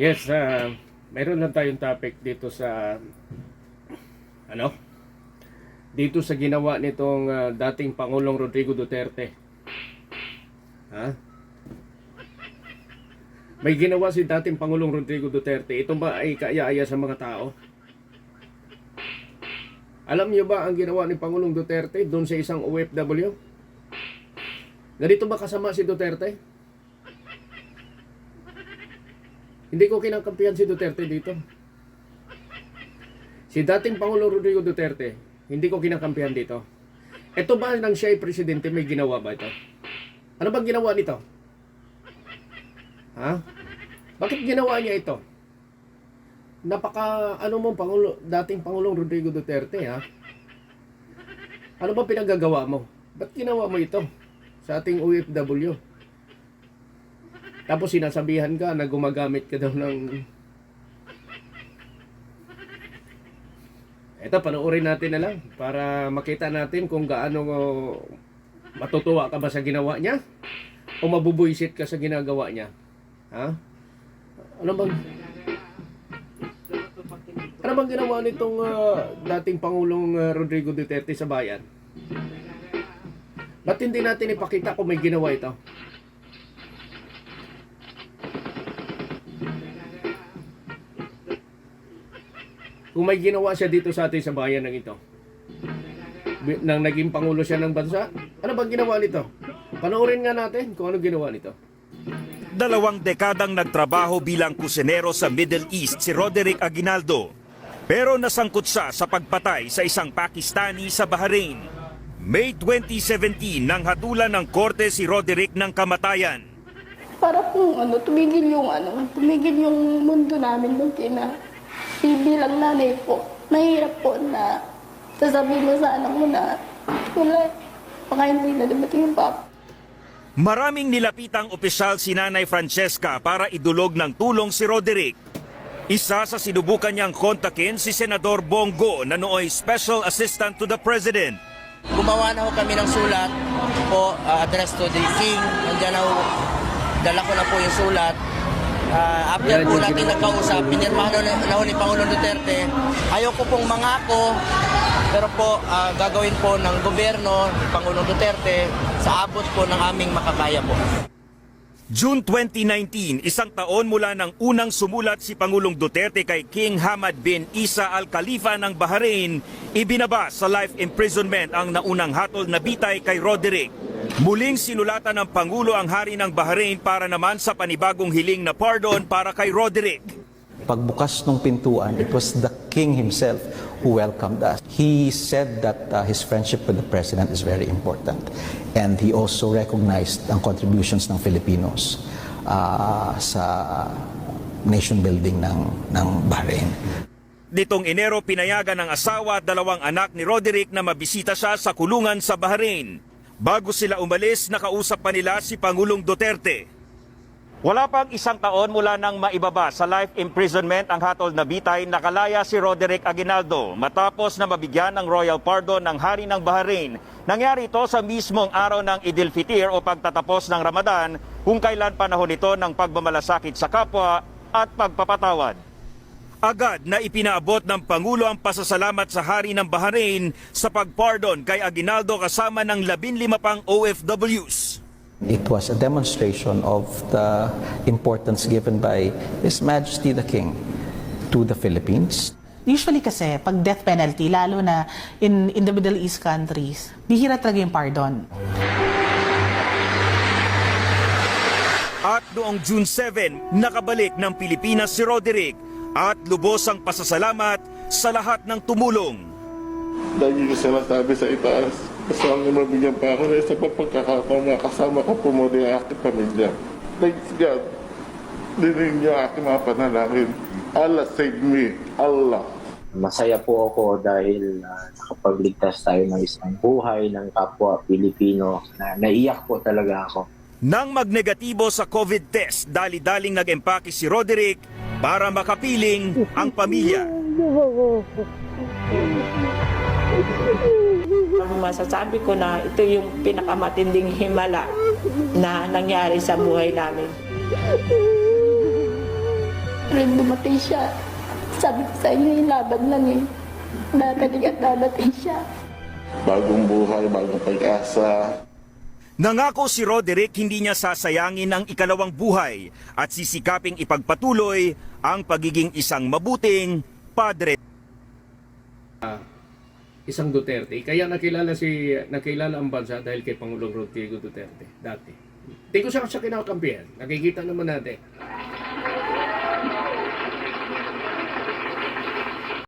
Yes, uh, meron lang tayong topic dito sa ano? Dito sa ginawa nitong ah, dating Pangulong Rodrigo Duterte. Ha? May ginawa si dating Pangulong Rodrigo Duterte. Ito ba ay kaaya-aya sa mga tao? Alam niyo ba ang ginawa ni Pangulong Duterte doon sa isang OFW? Ganito ba kasama si Duterte? Hindi ko kinakampihan si Duterte dito. Si dating Pangulo Rodrigo Duterte, hindi ko kinakampihan dito. Ito ba nang siya ay presidente, may ginawa ba ito? Ano bang ginawa nito? Ha? Bakit ginawa niya ito? Napaka, ano mo, Pangulo, dating Pangulong Rodrigo Duterte, ha? Ano ba pinagagawa mo? Ba't ginawa mo ito sa ating OFW? Tapos sinasabihan ka na gumagamit ka daw ng... Ito, panoorin natin na lang para makita natin kung gaano uh, matutuwa ka ba sa ginawa niya o mabubuisit ka sa ginagawa niya. Ha? Ano bang... Ano bang ginawa nitong uh, dating Pangulong uh, Rodrigo Duterte sa bayan? Ba't hindi natin ipakita kung may ginawa ito? Kung may ginawa siya dito sa atin sa bayan ng ito. Nang naging pangulo siya ng bansa, ano bang ginawa nito? Panoorin nga natin kung ano ginawa nito. Dalawang dekadang nagtrabaho bilang kusinero sa Middle East si Roderick Aguinaldo. Pero nasangkot siya sa pagpatay sa isang Pakistani sa Bahrain. May 2017 nang hatulan ng korte si Roderick ng kamatayan. Para kung ano, tumigil yung ano, tumigil yung mundo namin nung kina. Bilang nanay po, mahirap po na sasabihin mo sa anak mo na wala, baka hindi na dumating yung papa. Maraming nilapitang opisyal si Nanay Francesca para idulog ng tulong si Roderick. Isa sa sinubukan niyang kontakin si Senador Bongo na nooy Special Assistant to the President. gumawa na ho kami ng sulat po uh, address to the king. Nandiyan na ho, dala ko na po yung sulat. Uh, after po natin nagkausap, pinirmahan na, na ho ni Pangulong Duterte. Ayoko pong mangako, pero po ah, gagawin po ng gobyerno ni Pangulong Duterte sa abot po ng aming makakaya po. June 2019, isang taon mula nang unang sumulat si Pangulong Duterte kay King Hamad bin Isa Al Khalifa ng Bahrain, ibinaba sa life imprisonment ang naunang hatol na bitay kay Roderick. Muling sinulatan ng Pangulo ang hari ng Bahrain para naman sa panibagong hiling na pardon para kay Roderick. Pagbukas ng pintuan, it was the king himself who welcomed us. He said that uh, his friendship with the president is very important. And he also recognized ang contributions ng Filipinos uh, sa nation building ng, ng Bahrain. Nitong Enero, pinayagan ng asawa at dalawang anak ni Roderick na mabisita siya sa kulungan sa Bahrain. Bago sila umalis, nakausap pa nila si Pangulong Duterte. Wala pang isang taon mula nang maibaba sa life imprisonment ang hatol na bitay, nakalaya si Roderick Aguinaldo matapos na mabigyan ng royal pardon ng hari ng Bahrain. Nangyari ito sa mismong araw ng Idil Fitir o pagtatapos ng Ramadan kung kailan panahon ito ng pagmamalasakit sa kapwa at pagpapatawad. Agad na ipinaabot ng Pangulo ang pasasalamat sa hari ng Bahrain sa pagpardon kay Aguinaldo kasama ng 15 pang OFWs. It was a demonstration of the importance given by His Majesty the King to the Philippines, Usually kasi, pag death penalty, lalo na in, in the Middle East countries, bihira talaga yung pardon. At noong June 7, nakabalik ng Pilipinas si Roderick at lubos ang pasasalamat sa lahat ng tumulong. Lagi ko sinasabi sa itaas, gusto ang mabigyan pa ako na isa pa pagkakataon na kasama ko pumuli ang aking pamilya. Thanks God. Dinig niyo ang aking mga panalangin. Allah save me. Allah. Masaya po ako dahil ah, nakapagligtas tayo ng isang buhay ng kapwa Pilipino. Na, naiyak po talaga ako. Nang magnegatibo sa COVID test, dali-daling nag-empake si Roderick para makapiling ang pamilya. Masasabi ko na ito yung pinakamatinding himala na nangyari sa buhay namin. April dumating siya. Sabi ko sa inyo, ilaban lang eh. Dadating at dadating siya. Bagong buhay, bagong pag-asa. Nangako si Roderick hindi niya sasayangin ang ikalawang buhay at sisikaping ipagpatuloy ang pagiging isang mabuting padre. isang Duterte. Kaya nakilala si nakilala ang bansa dahil kay Pangulong Rodrigo Duterte dati. Hindi ko siya siya kinakampihan. Nakikita naman natin.